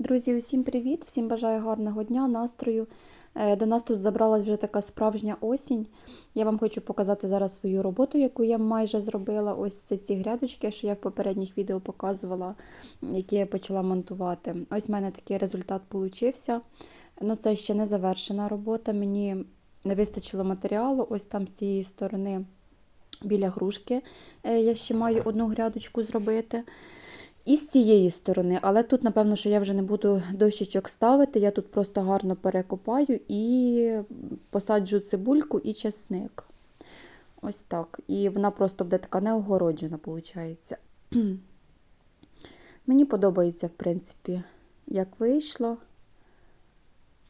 Друзі, усім привіт! Всім бажаю гарного дня, настрою. Е, До нас тут забралась вже така справжня осінь. Я вам хочу показати зараз свою роботу, яку я майже зробила. Ось це ці грядочки, що я в попередніх відео показувала, які я почала монтувати. Ось в мене такий результат получився. Ну, це ще не завершена робота. Мені не вистачило матеріалу. Ось там з цієї сторони біля грушки е, я ще маю одну грядочку зробити. І з цієї сторони, але тут, напевно, що я вже не буду дощечок ставити. Я тут просто гарно перекопаю і посаджу цибульку і чесник. Ось так. І вона просто буде така неогороджена, виходить. Мені подобається, в принципі, як вийшло.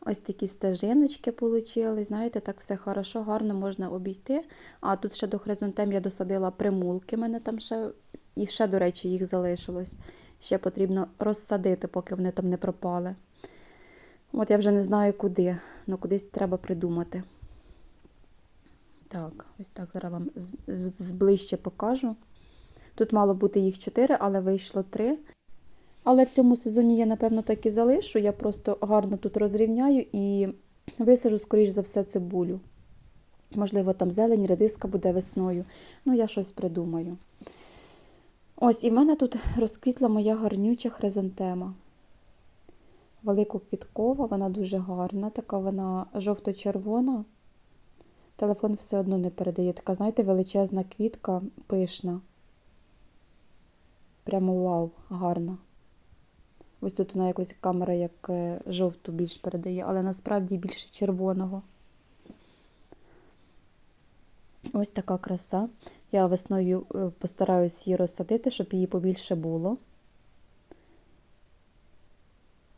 Ось такі стежиночки вийшли. Знаєте, так все хорошо, гарно можна обійти. А тут ще до хризантем я досадила примулки. мене там ще, і ще, до речі, їх залишилось. Ще потрібно розсадити, поки вони там не пропали. От я вже не знаю куди, але кудись треба придумати. Так, ось так зараз вам зближче покажу. Тут мало бути їх 4, але вийшло 3. Але в цьому сезоні я, напевно, так і залишу. Я просто гарно тут розрівняю і висажу, скоріш за все, цибулю. Можливо, там зелень, редиска буде весною. Ну, я щось придумаю. Ось, і в мене тут розквітла моя гарнюча хризантема. Великоквіткова, вона дуже гарна, така вона жовто-червона. Телефон все одно не передає. Така, знаєте, величезна квітка, пишна. Прямо вау, гарна. Ось тут вона якось камера як е, жовту більш передає, але насправді більше червоного. Ось така краса. Я весною е, постараюсь її розсадити, щоб її побільше було.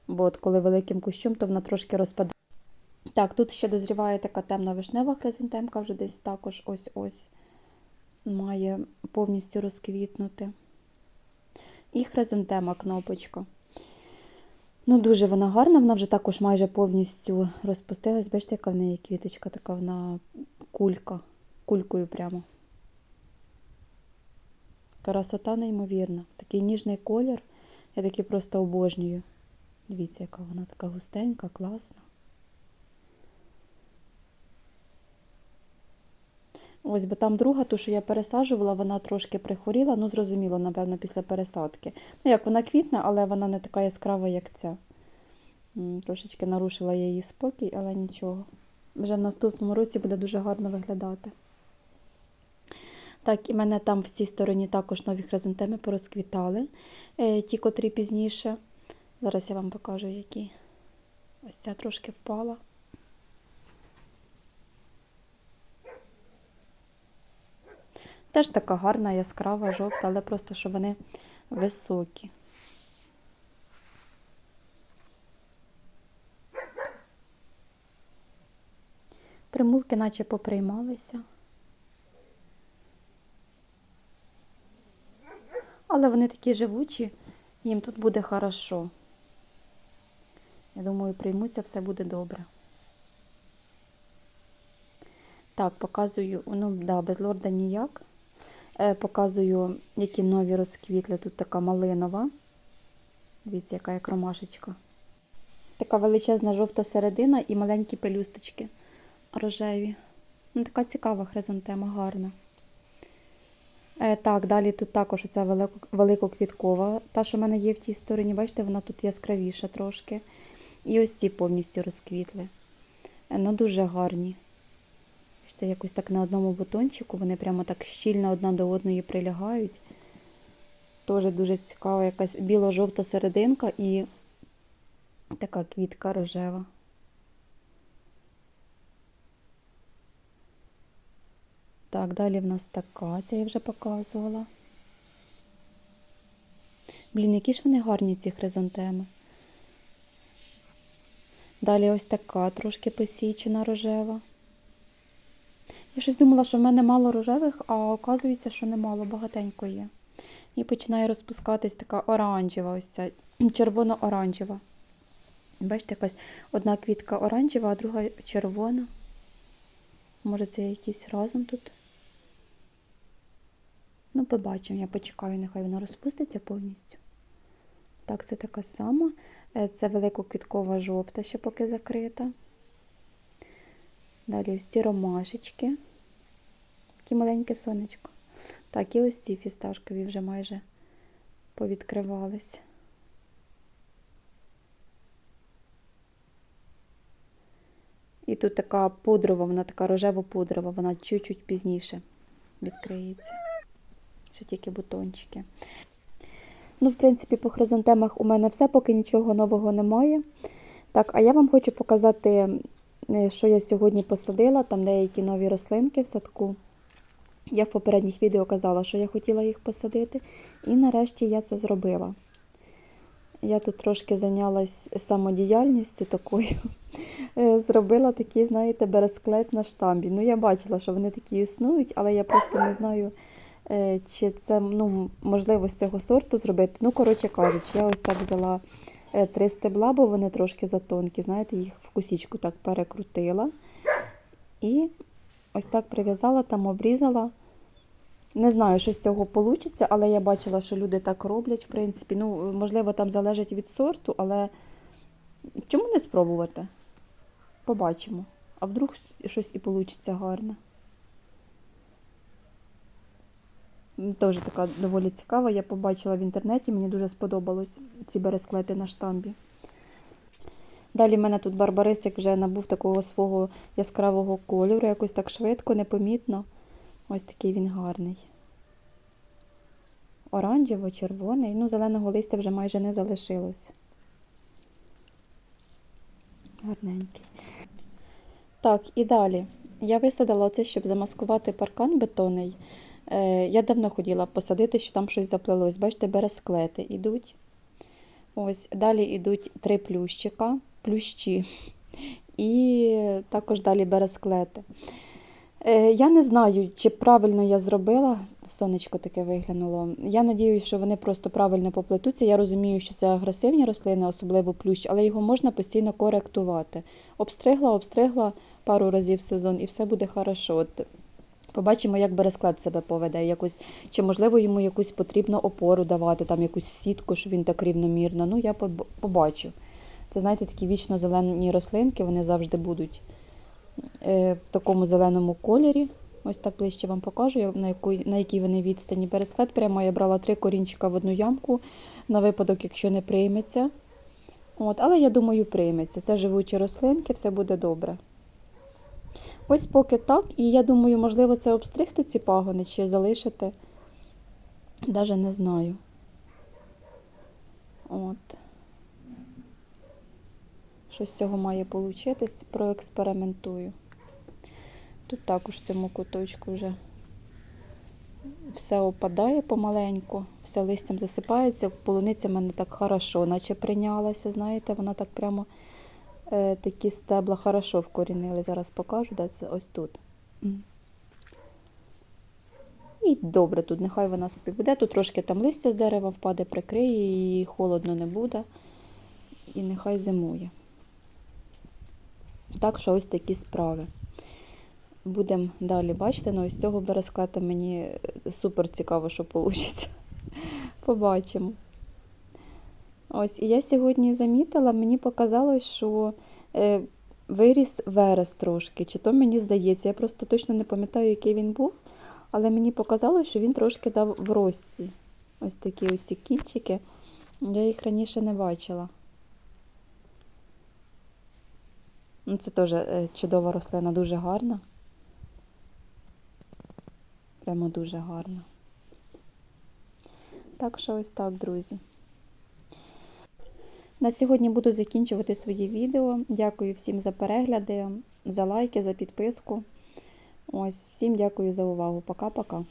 Бо от коли великим кущом, то вона трошки розпадає. Так, тут ще дозріває така темна вишнева хризантемка, вже десь також ось-ось має повністю розквітнути. І хризантема кнопочка. Ну, дуже вона гарна, вона вже також майже повністю розпустилась. Бачите, яка в неї квіточка, така вона кулька, кулькою прямо. Красота неймовірна. Такий ніжний колір. Я такий просто обожнюю. Дивіться, яка вона така густенька, класна. Ось, бо там друга, ту, що я пересаджувала, вона трошки прихворіла, ну, зрозуміло, напевно, після пересадки. Ну, як вона квітна, але вона не така яскрава, як ця. Трошечки нарушила я її спокій, але нічого. Вже в наступному році буде дуже гарно виглядати. Так, і мене там в цій стороні також нові хризантеми порозквітали, е, ті, котрі пізніше. Зараз я вам покажу, які. Ось ця трошки впала. Теж така гарна, яскрава, жовта, але просто що вони високі. Примулки наче поприймалися. Але вони такі живучі, їм тут буде хорошо. Я думаю, приймуться, все буде добре. Так, показую, ну да, без лорда ніяк. Е, показую, які нові розквітли. Тут така малинова. Дивіться, яка як ромашечка. Така величезна жовта середина і маленькі пелюсточки рожеві. Ну, така цікава хризантема, гарна. Е, так, далі тут також оця великоквіткова. Та, що в мене є в тій стороні, бачите, вона тут яскравіша трошки. І ось ці повністю розквітли. Е, ну, дуже гарні. Бачите, якось так на одному бутончику, вони прямо так щільно одна до одної прилягають. Теж дуже цікава якась біло-жовта серединка і така квітка рожева. Так, далі в нас така, це я вже показувала. Блін, які ж вони гарні, ці хризантеми. Далі ось така трошки посічена рожева. Я щось думала, що в мене мало рожевих, а оказується, що немало, багатенько є. І починає розпускатись така оранжева, ось ця червоно-оранжева. Бачите, якась одна квітка оранжева, а друга червона. Може, це якісь разом тут. Ну, побачимо, я почекаю, нехай вона розпуститься повністю. Так, це така сама. Е, Це великоквіткова жовта, ще поки закрита. Далі ось ці ромашечки. Такі маленьке сонечко. Так, і ось ці фісташкові вже майже повідкривались. І тут така пудрова, вона така рожево-пудрова, вона чуть-чуть пізніше відкриється. Ще тільки бутончики. Ну, в принципі, по хризантемах у мене все, поки нічого нового немає. Так, а я вам хочу показати, е, що я сьогодні посадила, там деякі нові рослинки в садку. Я в попередніх відео казала, що я хотіла їх посадити, і нарешті я це зробила. Я тут трошки зайнялась самодіяльністю такою. Е, Зробила такий, знаєте, бересклет на штамбі. Ну, я бачила, що вони такі існують, але я просто не знаю, чи це ну, можливо з цього сорту зробити. Ну, коротше кажучи, я ось так взяла е, три стебла, бо вони трошки затонкі, знаєте, їх в кусічку так перекрутила. І ось так прив'язала, там обрізала. Не знаю, що з цього вийде, але я бачила, що люди так роблять, в принципі. Ну, можливо, там залежить від сорту, але чому не спробувати? Побачимо. А вдруг щось і вийде гарне. Теж така доволі цікава. Я побачила в інтернеті, мені дуже сподобалось ці бересклети на штамбі. Далі в мене тут барбарисик вже набув такого свого яскравого кольору, якось так швидко, непомітно. Ось такий він гарний. Оранжево-червоний. Ну, зеленого листя вже майже не залишилось. Гарненький. Так, і далі. Я висадила оце, щоб замаскувати паркан бетонний. Е, я давно хотіла посадити, що там щось заплелось. Бачите, бересклети йдуть. Ось, далі йдуть три плющика, плющі. І також далі бересклети. Е, Я не знаю, чи правильно я зробила. Сонечко таке виглянуло. Я надіюсь, що вони просто правильно поплетуться. Я розумію, що це агресивні рослини, особливо плющ, але його можна постійно коректувати. Обстригла, обстригла пару разів в сезон і все буде хорошо. От Побачимо, як бересклет себе поведе. Якось, чи можливо йому якусь потрібно опору давати, там якусь сітку, щоб він так рівномірно. Ну, я побачу. Це, знаєте, такі вічно зелені рослинки, вони завжди будуть е, в такому зеленому кольорі. Ось так ближче вам покажу, на, яку, на якій вони відстані. Бересклет прямо я брала три корінчика в одну ямку на випадок, якщо не прийметься. От, але я думаю, прийметься. Це живучі рослинки, все буде добре. Ось поки так. І я думаю, можливо, це обстригти ці пагони чи залишити. Даже не знаю. От. Що з цього має получитись, проекспериментую. Тут також в цьому куточку вже все опадає помаленьку, все листям засипається. Полуниця в мене так хорошо, наче прийнялася, знаєте, вона так прямо такі стебла хорошо вкорінили. Зараз покажу, де це ось тут. І добре тут, нехай вона собі буде. Тут трошки там листя з дерева впаде, прикриє, і холодно не буде. І нехай зимує. Так що ось такі справи. Будемо далі бачити, ну із цього бересклета мені е, супер цікаво, що вийде. Побачимо. Ось, і я сьогодні замітила, мені показалось, що е, виріс верес трошки. Чи то мені здається, я просто точно не пам'ятаю, який він був, але мені показалось, що він трошки дав в рості. Ось такі оці кінчики. Я їх раніше не бачила. Ну, Це теж е, чудова рослина, дуже гарна. Прямо дуже гарна. Так що ось так, друзі. На сьогодні буду закінчувати своє відео. Дякую всім за перегляди, за лайки, за підписку. Ось, всім дякую за увагу. Пока-пока.